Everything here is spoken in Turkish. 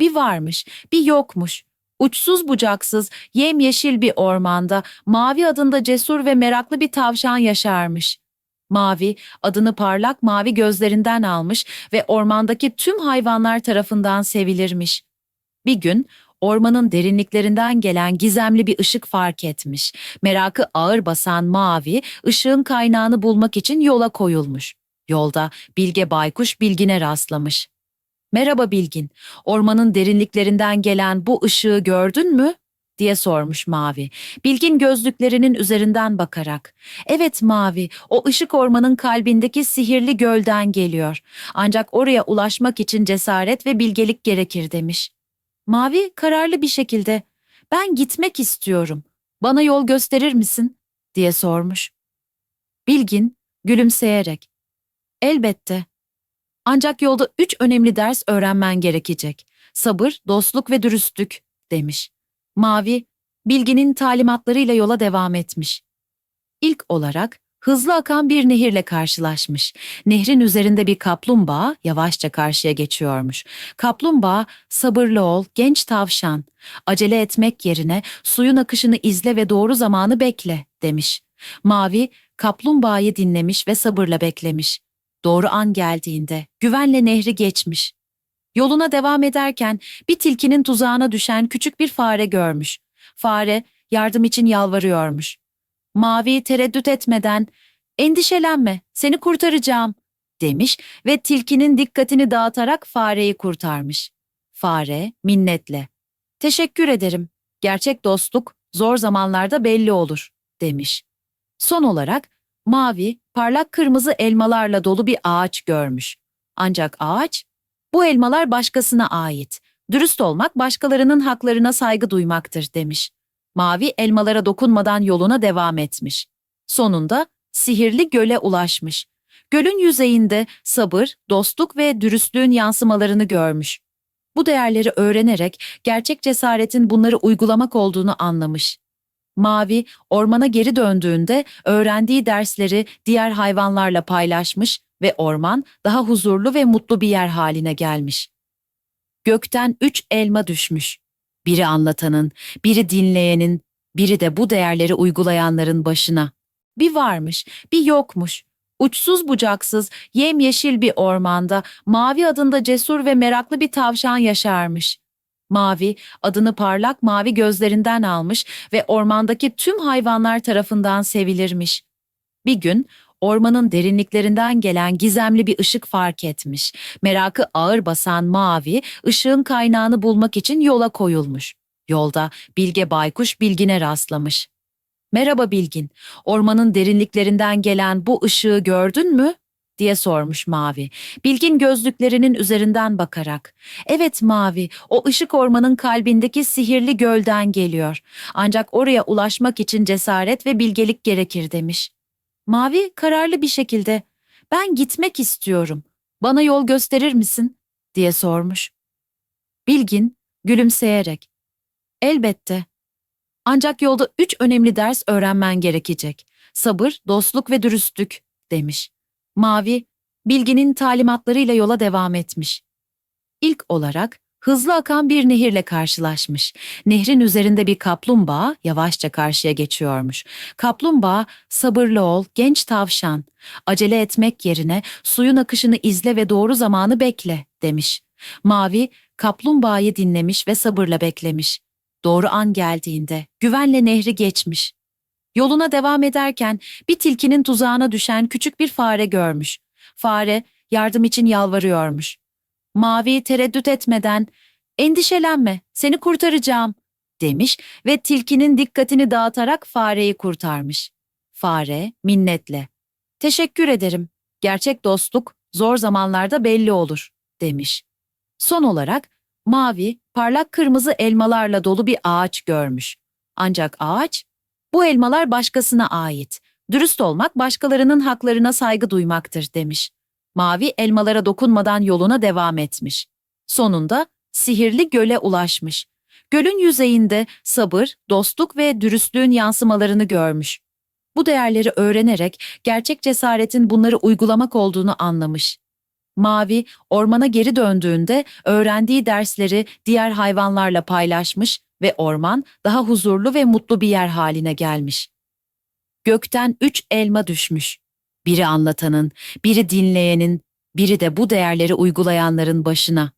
Bir varmış, bir yokmuş. Uçsuz bucaksız, yemyeşil bir ormanda Mavi adında cesur ve meraklı bir tavşan yaşarmış. Mavi, adını parlak mavi gözlerinden almış ve ormandaki tüm hayvanlar tarafından sevilirmiş. Bir gün ormanın derinliklerinden gelen gizemli bir ışık fark etmiş. Merakı ağır basan Mavi, ışığın kaynağını bulmak için yola koyulmuş. Yolda Bilge Baykuş Bilgin'e rastlamış. Merhaba Bilgin, ormanın derinliklerinden gelen bu ışığı gördün mü? diye sormuş Mavi. Bilgin gözlüklerinin üzerinden bakarak. Evet Mavi, o ışık ormanın kalbindeki sihirli gölden geliyor. Ancak oraya ulaşmak için cesaret ve bilgelik gerekir demiş. Mavi kararlı bir şekilde, ben gitmek istiyorum. Bana yol gösterir misin? diye sormuş. Bilgin gülümseyerek, elbette. Ancak yolda üç önemli ders öğrenmen gerekecek. Sabır, dostluk ve dürüstlük, demiş. Mavi, Bilgin'in talimatlarıyla yola devam etmiş. İlk olarak hızlı akan bir nehirle karşılaşmış. Nehrin üzerinde bir kaplumbağa yavaşça karşıya geçiyormuş. Kaplumbağa, sabırlı ol, genç tavşan. Acele etmek yerine suyun akışını izle ve doğru zamanı bekle, demiş. Mavi, kaplumbağayı dinlemiş ve sabırla beklemiş. Doğru an geldiğinde güvenle nehri geçmiş. Yoluna devam ederken bir tilkinin tuzağına düşen küçük bir fare görmüş. Fare yardım için yalvarıyormuş. Mavi tereddüt etmeden "Endişelenme, seni kurtaracağım." demiş ve tilkinin dikkatini dağıtarak fareyi kurtarmış. Fare minnetle "Teşekkür ederim. Gerçek dostluk zor zamanlarda belli olur." demiş. Son olarak mavi, parlak kırmızı elmalarla dolu bir ağaç görmüş. Ancak ağaç, bu elmalar başkasına ait. Dürüst olmak başkalarının haklarına saygı duymaktır demiş. Mavi elmalara dokunmadan yoluna devam etmiş. Sonunda sihirli göle ulaşmış. Gölün yüzeyinde sabır, dostluk ve dürüstlüğün yansımalarını görmüş. Bu değerleri öğrenerek gerçek cesaretin bunları uygulamak olduğunu anlamış. Mavi ormana geri döndüğünde öğrendiği dersleri diğer hayvanlarla paylaşmış ve orman daha huzurlu ve mutlu bir yer haline gelmiş. Gökten üç elma düşmüş. Biri anlatanın, biri dinleyenin, biri de bu değerleri uygulayanların başına. Bir varmış, bir yokmuş. Uçsuz bucaksız, yemyeşil bir ormanda Mavi adında cesur ve meraklı bir tavşan yaşarmış. Mavi, adını parlak mavi gözlerinden almış ve ormandaki tüm hayvanlar tarafından sevilirmiş. Bir gün ormanın derinliklerinden gelen gizemli bir ışık fark etmiş. Merakı ağır basan Mavi, ışığın kaynağını bulmak için yola koyulmuş. Yolda Bilge Baykuş Bilgin'e rastlamış. Merhaba Bilgin, ormanın derinliklerinden gelen bu ışığı gördün mü? Diye sormuş Mavi. Bilgin gözlüklerinin üzerinden bakarak. Evet Mavi, o ışık ormanın kalbindeki sihirli gölden geliyor. Ancak oraya ulaşmak için cesaret ve bilgelik gerekir demiş. Mavi kararlı bir şekilde, ben gitmek istiyorum. Bana yol gösterir misin? diye sormuş. Bilgin gülümseyerek. Elbette. Ancak yolda üç önemli ders öğrenmen gerekecek. Sabır, dostluk ve dürüstlük, demiş. Mavi, Bilgin'in talimatlarıyla yola devam etmiş. İlk olarak hızlı akan bir nehirle karşılaşmış. Nehrin üzerinde bir kaplumbağa yavaşça karşıya geçiyormuş. Kaplumbağa, sabırlı ol, genç tavşan. Acele etmek yerine suyun akışını izle ve doğru zamanı bekle, demiş. Mavi, kaplumbağayı dinlemiş ve sabırla beklemiş. Doğru an geldiğinde güvenle nehri geçmiş. Yoluna devam ederken bir tilkinin tuzağına düşen küçük bir fare görmüş. Fare yardım için yalvarıyormuş. Mavi tereddüt etmeden "Endişelenme, seni kurtaracağım." demiş ve tilkinin dikkatini dağıtarak fareyi kurtarmış. Fare minnetle "Teşekkür ederim. Gerçek dostluk zor zamanlarda belli olur." demiş. Son olarak mavi, parlak kırmızı elmalarla dolu bir ağaç görmüş. Ancak ağaç bu elmalar başkasına ait. Dürüst olmak başkalarının haklarına saygı duymaktır demiş. Mavi elmalara dokunmadan yoluna devam etmiş. Sonunda sihirli göle ulaşmış. Gölün yüzeyinde sabır, dostluk ve dürüstlüğün yansımalarını görmüş. Bu değerleri öğrenerek gerçek cesaretin bunları uygulamak olduğunu anlamış. Mavi ormana geri döndüğünde öğrendiği dersleri diğer hayvanlarla paylaşmış ve orman daha huzurlu ve mutlu bir yer haline gelmiş. Gökten üç elma düşmüş. Biri anlatanın, biri dinleyenin, biri de bu değerleri uygulayanların başına.